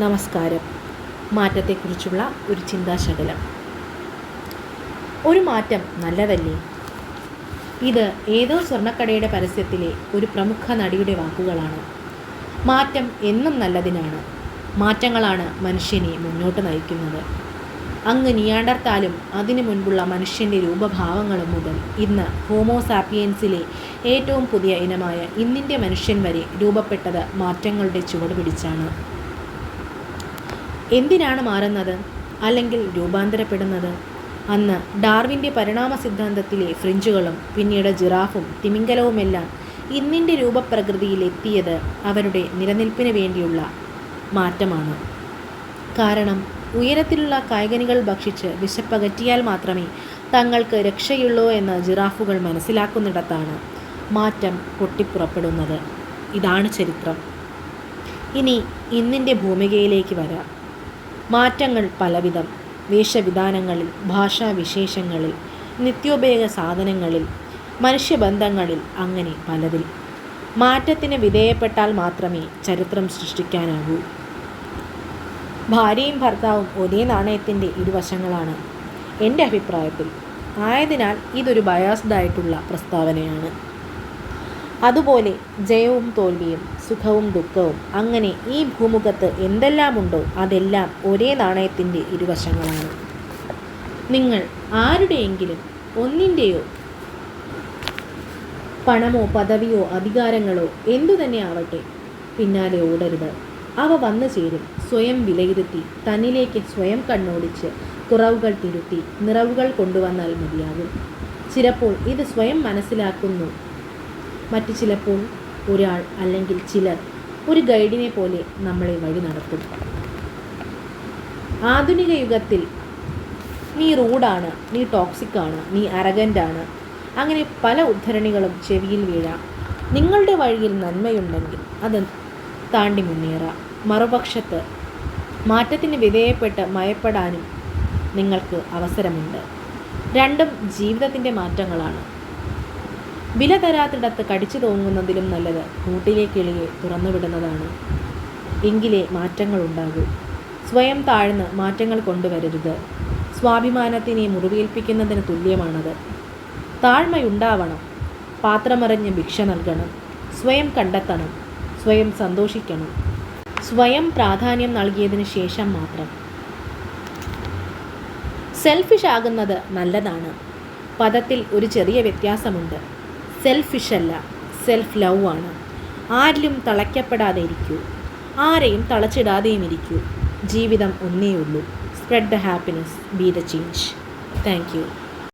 നമസ്കാരം. മാറ്റത്തെക്കുറിച്ചുള്ള ഒരു ചിന്താശകലം. ഒരു മാറ്റം നല്ലതല്ലേ? ഇത് ഏതോ സ്വർണക്കടയുടെ പരസ്യത്തിലെ ഒരു പ്രമുഖ നടിയുടെ വാക്കുകളാണ്. മാറ്റം എന്നും നല്ലതിനാണ്. മാറ്റങ്ങളാണ് മനുഷ്യനെ മുന്നോട്ട് നയിക്കുന്നത്. അങ്ങ് നിയാണ്ടർത്താലും അതിനു മുൻപുള്ള മനുഷ്യന്റെ രൂപഭാവങ്ങളും മുതൽ ഇന്ന് ഹോമോസാപ്പിയൻസിലെ ഏറ്റവും പുതിയ ഇനമായ ഇന്നിന്റെ മനുഷ്യൻ വരെ രൂപപ്പെട്ടത് മാറ്റങ്ങളുടെ ചുവട് പിടിച്ചാണ്. എന്തിനാണ് മാറുന്നത്? അല്ലെങ്കിൽ രൂപാന്തരപ്പെടുന്നത്? അന്ന് ഡാർവിന്റെ പരിണാമ സിദ്ധാന്തത്തിലെ ഫ്രിഞ്ചുകളും പിന്നീട് ജിറാഫും തിമിംഗലവുമെല്ലാം ഇന്നിന്റെ രൂപപ്രകൃതിയിലെത്തിയത് അവരുടെ നിലനിൽപ്പിന് വേണ്ടിയുള്ള മാറ്റമാണ്. കാരണം ഉയരത്തിലുള്ള കായ്കനികൾ ഭക്ഷിച്ച് വിശപ്പകറ്റിയാൽ മാത്രമേ തങ്ങൾക്ക് രക്ഷയുള്ളൂ എന്ന് ജിറാഫുകൾ മനസ്സിലാക്കുന്നിടത്താണ് മാറ്റം പൊട്ടിപ്പുറപ്പെടുന്നത്. ഇതാണ് ചരിത്രം. ഇനി ഇന്നിന്റെ ഭൂമികയിലേക്ക് വരാം. മാറ്റങ്ങൾ പലവിധം. വേഷവിധാനങ്ങളിൽ ഭാഷാവിശേഷങ്ങളിൽ നിത്യോപയോഗ സാധനങ്ങളിൽ മനുഷ്യബന്ധങ്ങളിൽ അങ്ങനെ പലതിൽ. മാറ്റത്തിന് വിധേയപ്പെട്ടാൽ മാത്രമേ ചരിത്രം സൃഷ്ടിക്കാനാകൂ. ഭാര്യയും ഭർത്താവും ഒരേ നാണയത്തിന്റെ ഇരുവശങ്ങളാണ്. എന്റെ അഭിപ്രായത്തിൽ ആയതിനാൽ ഇതൊരു ബയാസ്ഡായിട്ടുള്ള പ്രസ്താവനയാണ്. അതുപോലെ ജയവും തോൽവിയും സുഖവും ദുഃഖവും. അങ്ങനെ ഈ ഭൂമുഖത്ത് എന്തെല്ലാമുണ്ടോ അതെല്ലാം ഒരേ നാണയത്തിന്റെ ഇരുവശങ്ങളാണ്. നിങ്ങൾ ആരുടെയെങ്കിലും ഒന്നിന്റെയോ പണമോ പദവിയോ അധികാരങ്ങളോ എന്തു തന്നെ ആവട്ടെ പിന്നാലെ ഓടരുത്. അവ വന്നു ചേരും. സ്വയം വിലയിരുത്തി തന്നിലേക്ക് സ്വയം കണ്ണോടിച്ച് കുറവുകൾ തിരുത്തി നിറവുകൾ കൊണ്ടുവന്നാൽ മതിയാകും. ചിലപ്പോൾ ഇത് സ്വയം മനസ്സിലാക്കുന്നു മറ്റു ചിലപ്പോൾ ഒരാൾ അല്ലെങ്കിൽ ചിലർ ഒരു ഗൈഡിനെ പോലെ നമ്മളെ വഴി നടത്തും. ആധുനിക യുഗത്തിൽ നീ റൂഡാണ് നീ ടോക്സിക് ആണ് നീ അരഗന്റാണ് അങ്ങനെ പല ഉദ്ധരണികളും ചെവിയിൽ വീഴാം. നിങ്ങളുടെ വഴിയിൽ നന്മയുണ്ടെങ്കിൽ അത് താണ്ടി മുന്നേറാം. മറുപക്ഷത്ത് മാറ്റത്തിന് വിധേയപ്പെട്ട് മയപ്പെടാനും നിങ്ങൾക്ക് അവസരമുണ്ട്. രണ്ടും ജീവിതത്തിന്റെ മാറ്റങ്ങളാണ്. വില തരാത്തിടത്ത് കടിച്ചു തോന്നുന്നതിലും നല്ലത് കൂട്ടിലെ കിളിയെ തുറന്നുവിടുന്നതാണ്. എങ്കിലേ മാറ്റങ്ങൾ ഉണ്ടാകൂ സ്വയം താഴ്ന്ന് മാറ്റങ്ങൾ കൊണ്ടുവരരുത്. സ്വാഭിമാനത്തിനെ മുറിവേൽപ്പിക്കുന്നതിന് തുല്യമാണത്. താഴ്മയുണ്ടാവണം. പാത്രമറിഞ്ഞ് ഭിക്ഷ നൽകണം. സ്വയം കണ്ടെത്തണം. സ്വയം സന്തോഷിക്കണം. സ്വയം പ്രാധാന്യം നൽകിയതിന് ശേഷം മാത്രം. സെൽഫിഷ് ആകുന്നത് നല്ലതാണ്. പദത്തിൽ ഒരു ചെറിയ വ്യത്യാസമുണ്ട്. സെൽഫിഷ് അല്ല സെൽഫ് ലവ് ആണ്. ആരിലും തളയ്ക്കപ്പെടാതെ ഇരിക്കൂ ആരെയും തളച്ചിടാതെയും ഇരിക്കൂ ജീവിതം ഒന്നേ ഉള്ളൂ spread the happiness be the change thank you